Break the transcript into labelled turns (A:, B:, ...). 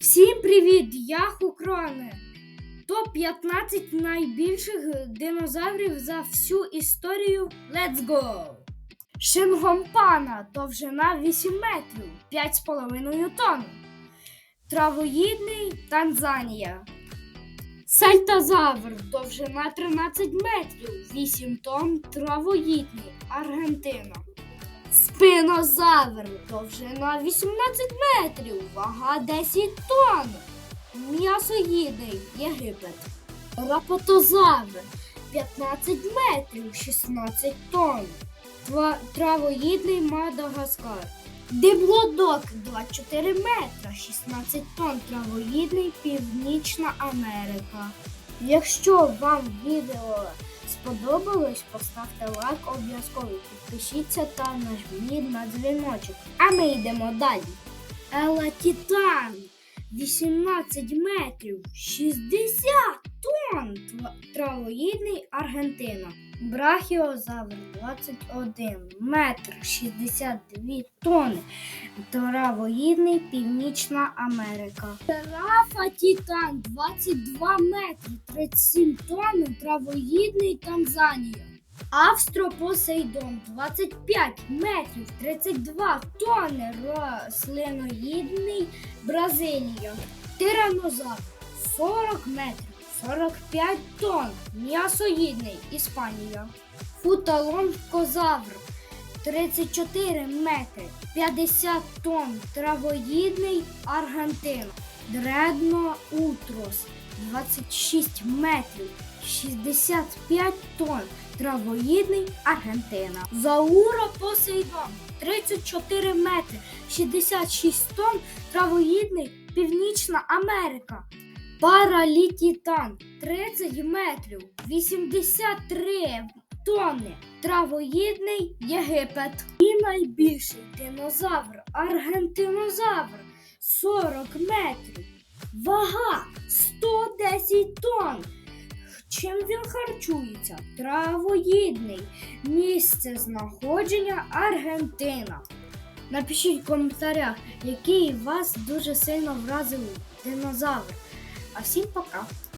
A: Всім привіт! Я Хукрони. Топ 15 найбільших динозаврів за всю історію. Let's go! Шингомпана довжина 8 метрів 5,5 тонн. Травоїдний Танзанія. Сальтозавр довжина 13 метрів 8 тонн. Травоїдний Аргентина. Спинозавр довжина 18 метрів, вага 10 тонн. М'ясоїдний Єгипет. Рапотозавр 15 метрів 16 тонн. Травоїдний Мадагаскар. Диплодок 24 метра 16 тонн. Травоїдний Північна Америка. Якщо вам відео сподобалось, поставте лайк обов'язково, підпишіться та нажміть на дзвіночок. А ми йдемо далі. Ела Титан 18 метрів 60 тонн. Травоїдний Аргентина. Брахіозавр 21 метр 62 тонни. Травоїдний Північна Америка. Рафа Титан 22 метри 37 тонн. Травоїдний Танзанія. Австропосейдон 25 метрів 32 тонни. Рослиноїдний Бразилія. Тиранозавр 40 метрів 45 тонн. М'ясоїдний Іспанія. Футалонкозавр 34 метри 50 тонн. Травоїдний Аргентина. Дредно Утрос 26 метрів 65 тонн. Травоїдний Аргентина. Заура Посейдон 34 метри 66 тонн. Травоїдний Північна Америка. Паралітітан 30 метрів 83 тонни. Травоїдний Єгипет. І найбільший динозавр аргентинозавр 40 метрів. Вага 110 тонн. Чим він харчується? Травоїдний. Місце знаходження Аргентина. Напишіть в коментарях, який вас дуже сильно вразив динозавр. А всім пока!